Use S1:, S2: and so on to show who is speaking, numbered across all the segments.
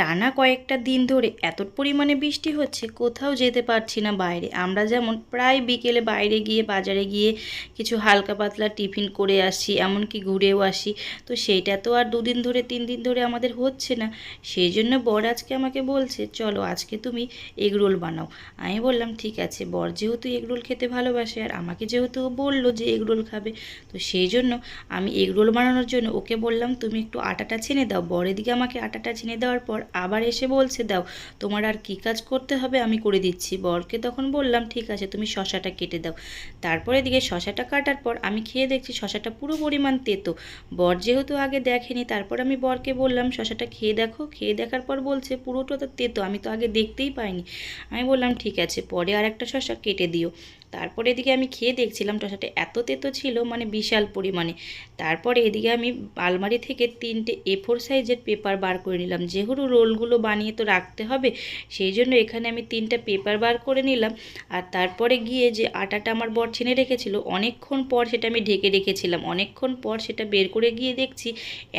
S1: টানা কয়েকটা দিন ধরে এত পরিমাণে বৃষ্টি হচ্ছে, কোথাও যেতে পারছি না বাইরে। আমরা যেমন প্রায় বিকেলে বাইরে গিয়ে বাজারে গিয়ে কিছু হালকা পাতলা টিফিন করে আসি, এমনকি ঘুরেও আসি। তো সেইটা তো আর দুদিন ধরে, তিন দিন ধরে আমাদের হচ্ছে না। সেই জন্য বর আজকে আমাকে বলছে, চলো আজকে তুমি এগরোল বানাও। আমি বললাম, ঠিক আছে, বর যেহেতু এগরোল খেতে ভালোবাসে, আর আমাকে যেহেতু বলল যে এগরোল খাবে, তো সেই জন্য আমি এগরোল বানানোর জন্য ওকে বললাম, তুমি একটু আটাটা ছেনে দাও। বরের দিকে আমাকে আটাটা ছেনে দেওয়ার পর আবার এসে বলছে, দাও, তোমার আর কী কাজ করতে হবে আমি করে দিচ্ছি। বরকে তখন বললাম, ঠিক আছে, তুমি শশাটা কেটে দাও। তারপরে এদিকে শশাটা কাটার পর আমি খেয়ে দেখছি শশাটা পুরো পরিমাণ তেতো। বর যেহেতু আগে দেখেনি, তারপর আমি বরকে বললাম, শশাটা খেয়ে দেখো। খেয়ে দেখার পর বলছে, পুরোটা তো তেতো, আমি তো আগে দেখতেই পাইনি। আমি বললাম, ঠিক আছে, পরে আর একটা শশা কেটে দিও। তারপরে এদিকে আমি খেয়ে দেখছিলাম শশাটা এত তেতো ছিল মানে বিশাল পরিমাণে। তারপরে এদিকে আমি আলমারি থেকে তিনটে এ ফোর সাইজের পেপার বার করে নিলাম। যেহেতু রোলগুলো বানিয়ে তো রাখতে হবে। সেই জন্য এখানে আমি তিনটা পেপার বার করে নিলাম। আর তারপরে গিয়ে যে আটাটা আমার বর ছেনে রেখেছিল, অনেকক্ষণ পর সেটা আমি ঢেকে রেখেছিলাম। অনেকক্ষণ পর সেটা বের করে গিয়ে দেখছি,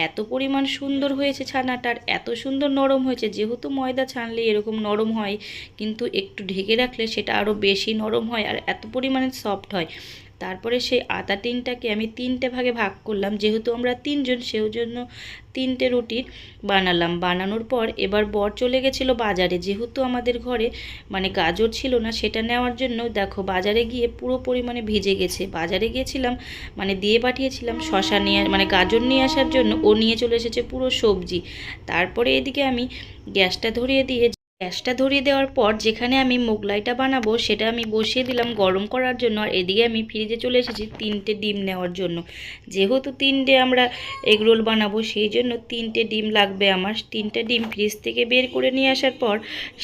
S1: এত পরিমাণ সুন্দর হয়েছে ছানাটার এত সুন্দর নরম হয়েছে। যেহেতু ময়দা ছানলে এরকম নরম হয়, কিন্তু একটু ঢেকে রাখলে সেটা আরও বেশি নরম হয় আর এত পরিমাণে সফট হয়। তারপরে সেই আটা টিনটাকে আমি তিনটে ভাগে ভাগ করলাম। যেহেতু আমরা তিনজন সেই জন্য তিনটে রুটি বানালাম। বানানোর পর এবার বর চলে গেছিল বাজারে। যেহেতু আমাদের ঘরে মানে গাজর ছিল না, সেটা নেওয়ার জন্য দেখো বাজারে গিয়ে পুরো পরিমাণে ভিজে গেছে। বাজারে গিয়েছিলাম মানে দিয়ে পাঠিয়েছিলাম শশা নিয়ে মানে গাজর নিয়ে আসার জন্য। ও নিয়ে চলে এসেছে পুরো সবজি। তারপরে এদিকে আমি গ্যাসটা ধরিয়ে দিয়ে গ্যাসটা ধরিয়ে দেওয়ার পর যেখানে আমি মোগলাইটা বানাবো, সেটা আমি বসিয়ে দিলাম গরম করার জন্য। আর এদিকে আমি ফ্রিজে চলে এসেছি তিনটে ডিম নেওয়ার জন্য। যেহেতু তিনটে আমরা এগরোল বানাবো, সেই জন্য তিনটে ডিম লাগবে আমার। তিনটে ডিম ফ্রিজ থেকে বের করে নিয়ে আসার পর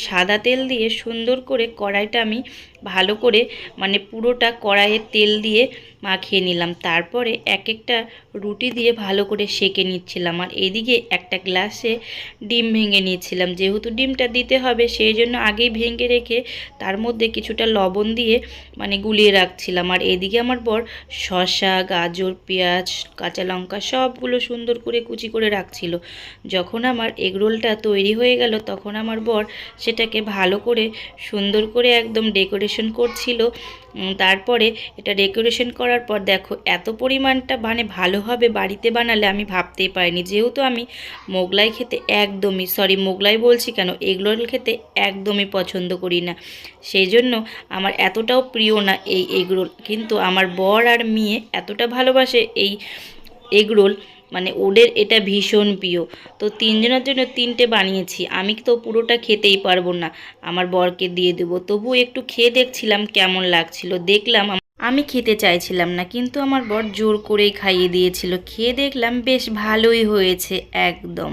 S1: সাদা তেল দিয়ে সুন্দর করে কড়াইটা আমি ভালো করে মানে পুরোটা কড়াইয়ে তেল দিয়ে মাখিয়ে নিলাম। তারপরে এক একটা রুটি দিয়ে ভালো করে সেকে নিচ্ছিলাম। আর এদিকে একটা গ্লাসে ডিম ভেঙে নিয়েছিলাম। যেহেতু ডিমটা দিতে হবে, সেই জন্য আগেই ভেঙে রেখে তার মধ্যে কিছুটা লবণ দিয়ে মানে গুলিয়ে রাখছিলাম। আর এদিকে আমার বর শশা গাজর, পেঁয়াজ, কাঁচা লঙ্কা সবগুলো সুন্দর করে কুচি করে রাখছিল। যখন আমার এগরোলটা তৈরি হয়ে গেল, তখন আমার বর সেটাকে ভালো করে সুন্দর করে একদম ডেকোরেশন করছিল। তারপরে এটা ডেকোরেশন করার পর দেখো, এত পরিমাণটা মানে ভালো হবে বাড়িতে বানালে আমি ভাবতেই পারিনি। যেহেতু আমি মোগলাই খেতে একদমই সরি মোগলাই বলছি কেন এগরোল খেতে একদমই পছন্দ করি না। সেই জন্য আমার এতটাও প্রিয় না এই এগরোল কিন্তু আমার বর আর মেয়ে এতটা ভালোবাসে এই এগরোল মানে ওদের এটা ভীষণ প্রিয়। তো তিনজনের জন্য তিনটে বানিয়েছি। আমি তো পুরোটা খেতেই পারব না। আমার বরকে দিয়ে দেবো। তবু একটু খেয়ে দেখছিলাম কেমন লাগছিল। দেখলাম আমি খেতে চাইছিলাম না, কিন্তু আমার বর জোর করেই খাইয়ে দিয়েছিল। খেয়ে দেখলাম বেশ ভালোই হয়েছে একদম।